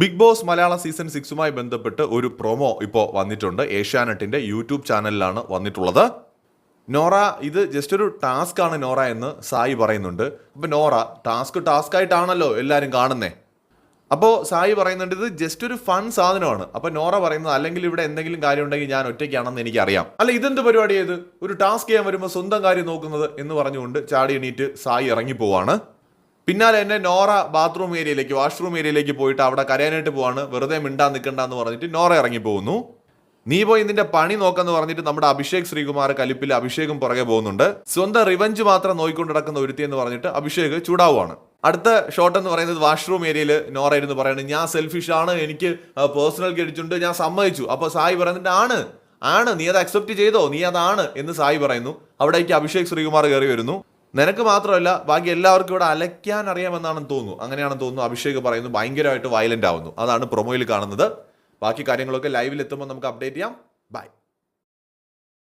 Big Boss മലയാള season സിക്സുമായി ബന്ധപ്പെട്ട് ഒരു പ്രൊമോ ഇപ്പോൾ വന്നിട്ടുണ്ട്. ഏഷ്യാനെറ്റിന്റെ യൂട്യൂബ് ചാനലിലാണ് വന്നിട്ടുള്ളത്. നോറ ഇത് ജസ്റ്റ് ഒരു ടാസ്ക് ആണ് നോറ എന്ന് സായി പറയുന്നുണ്ട്. അപ്പൊ നോറ ടാസ്ക് ടാസ്ക് ആയിട്ടാണല്ലോ എല്ലാവരും കാണുന്നേ. അപ്പോൾ സായി പറയുന്നുണ്ട് ഇത് ജസ്റ്റ് ഒരു ഫൺ സാധനമാണ്. അപ്പോൾ നോറ പറയുന്നത് അല്ലെങ്കിൽ ഇവിടെ എന്തെങ്കിലും കാര്യം ഉണ്ടെങ്കിൽ ഞാൻ ഒറ്റയ്ക്കാണെന്ന് എനിക്കറിയാം. അല്ല ഇതെന്ത് പരിപാടി ഇത്? ഒരു ടാസ്ക് ചെയ്യാൻ വരുമ്പോൾ സ്വന്തം കാര്യം നോക്കുന്നത് എന്ന് പറഞ്ഞുകൊണ്ട് ചാടി എണീറ്റ് സായി ഇറങ്ങിപ്പോവാണ്. പിന്നാലെ എന്നെ നോറ ബാത്റൂം ഏരിയയിലേക്ക് വാഷ്റൂം ഏരിയയിലേക്ക് പോയിട്ട് അവിടെ കരയാനായിട്ട് പോവാണ്. വെറുതെ മിണ്ടാൻ നിൽക്കണ്ടെന്ന് പറഞ്ഞിട്ട് നോറ ഇറങ്ങി പോകുന്നു നീ പോയി ഇതിന്റെ പണി നോക്കാന്ന് പറഞ്ഞിട്ട് നമ്മുടെ അഭിഷേക് ശ്രീകുമാർ കലിപ്പിൽ അഭിഷേകും പുറകെ പോകുന്നുണ്ട്. സ്വന്തം റിവഞ്ച് മാത്രം നോയിക്കൊണ്ട് നടക്കുന്ന ഒരുത്തി എന്ന് പറഞ്ഞിട്ട് അഭിഷേക് ചൂടാവുകയാണ് അടുത്ത ഷോട്ട് എന്ന് പറയുന്നത് വാഷ്റൂം ഏരിയയിൽ നോറ ഇരുന്ന് പറയുന്നത് ഞാൻ സെൽഫിഷ് ആണ് എനിക്ക് പേഴ്സണൽ കഴിച്ചുണ്ട് ഞാൻ സമ്മതിച്ചു. അപ്പോൾ സായി പറയുന്നുണ്ട് ആണ് ആണ് നീ അത് അക്സെപ്റ്റ് ചെയ്തോ? നീ അതാണ് എന്ന് സായി പറയുന്നു. അവിടേക്ക് അഭിഷേക് ശ്രീകുമാർ കയറി വരുന്നു. നിനക്ക് മാത്രമല്ല ബാക്കി എല്ലാവർക്കും ഇവിടെ അലയ്ക്കാൻ അറിയാമെന്നാണെന്ന് തോന്നുന്നു. അങ്ങനെയാണെന്ന് തോന്നുന്നു. അഭിഷേക് പറയുന്നു ഭയങ്കരമായിട്ട് വയലന്റ് ആവുന്നു. അതാണ് പ്രൊമോയിൽ കാണുന്നത്. ബാക്കി കാര്യങ്ങളൊക്കെ ലൈവിൽ എത്തുമ്പോൾ നമുക്ക് അപ്ഡേറ്റ് ചെയ്യാം. ബൈ